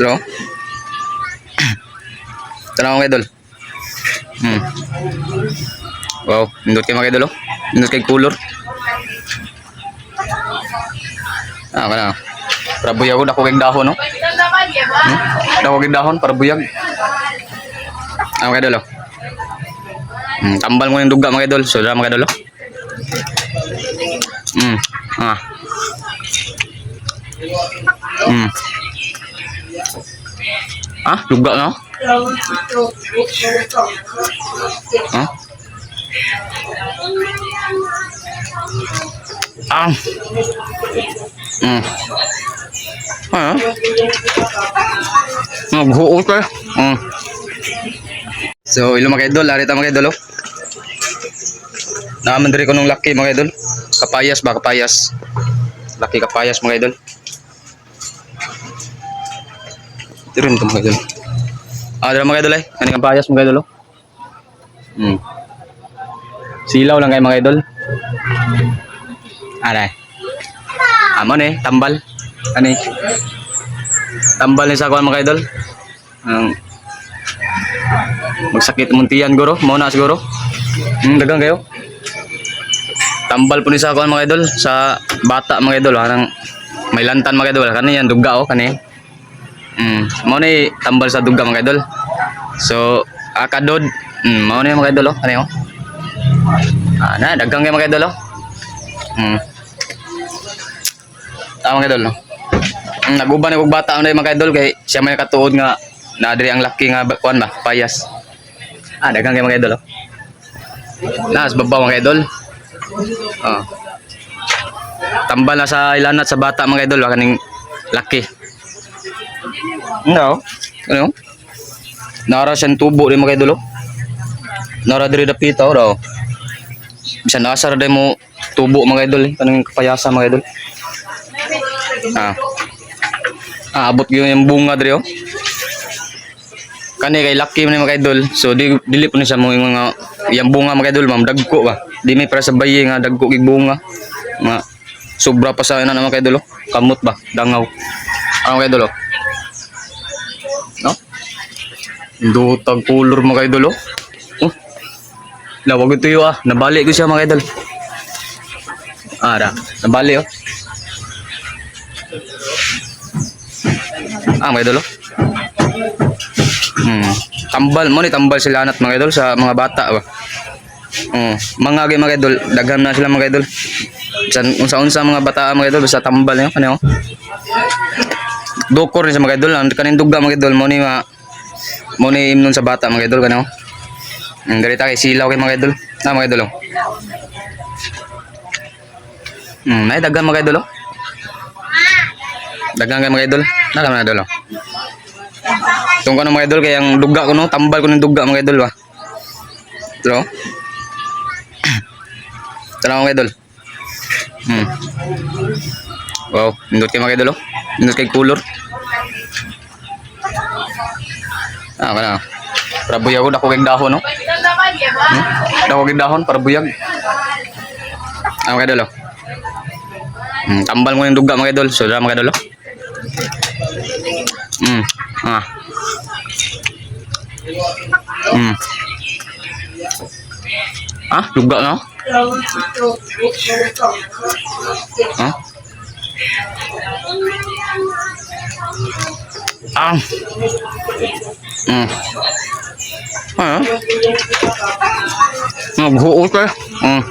Ito. Ito na mga idol. Hmm. Wow, nindot kayo mga idol oh. Nindot. Ah, kana. Para buyag ko dako dahon no. Hmm? Dako kay dahon para buyag. Ah, mga idol oh. Hmm, tambal mo yung duga mga idol. So, mga idol oh. Hmm. Ah. Hmm. Ah, duga no? Ah. Ah. Hmm. Ah. Naghuot ka. Hmm. So, ilo mga idol, arita mga idol, oh. Nakaman diri ko nung laki mga idol. Kapayas ba, kapayas. Laki kapayas mga idol. Rin ito mga idol. Ah, dito mga idol ay. Ano yung kapayas mga idol, oh. Hmm. Silaw lang kayo mga idol. Aray. Amo ni, tambal. Ani. Tambal ni sa kuan mga idol. Ang magsakit muntian guro, mo na siguro. Hmm, dagang kayo. Tambal po ni sa kuan mga idol sa bata mga idol, hanang may lantan mga idol, kani yan duga oh, kani. Hmm, mo ni tambal sa duga mga idol. So, akadod, hmm, mo ni mga idol oh, kani oh. Ah, na dagang kayo mga idol oh. Hmm. Ah, mga idol no. Mm, naguban ako bata ano mga idol kay siya may katuod nga na diri ang laki nga kuan ba payas. Ah, dagang kay mga idol oh. Nas babaw mga idol. Oh. Tambal na sa ilanat sa bata mga idol kaning laki. No. Ano? Nara siyang tubo rin mga idol oh. Nara diri dapita oh daw. Bisan asar day mo tubo mga idol eh. Kanang kapayasa mga idol. Ah. Ah, abot gyud yung bunga diri oh. Kani kay lucky man yung mga idol. So di dili po ni sa mga mga yung bunga mga idol, ma'am dagko ba. Di may para sa bayi nga dagko kay bunga. Nga sobra pa sa ina na mga idol oh. Kamot ba, dangaw. Ano mga idol Dutag color mga idol oh. Oh. Lawag ito yun ah. Nabali ko siya mga idol. Ah, ra. Nabali oh. Ah, mga idol oh. Hmm. Tambal mo ni tambal sila anat mga idol sa mga bata ba. Hmm. Mga gay mga idol, daghan na sila mga idol. Sa unsa-unsa mga bata mga idol basta tambal niyo kanyo. Dokor ni sa mga idol, kanin duga mga idol mo ni ma mo ni imnon sa bata mga idol kanyo. Hmm, dali ta kay silaw kay mga idol. Na mga idol. oh. Hmm, nay daghan mga idol. oh. Daghan kay mga idol. Na mga idol. oh. Itong ko mga idol, kaya ang duga ko no, tambal ko ng duga mga idol ba. Ito na mga idol. Hmm. Wow, nindot kayo mga idol oh. Nindot kayo color. Ah, kana. Para buyag ko, dako kay dahon no. Hmm? Dako kay dahon, para buyag. Ah, mga idol oh. Hmm, tambal mo yung duga mga idol. So, mga idol oh. Hmm. Ah. Hmm. Ah, duga no? Ah. Ah. Hmm. Ah. Naghuot ka. Hmm.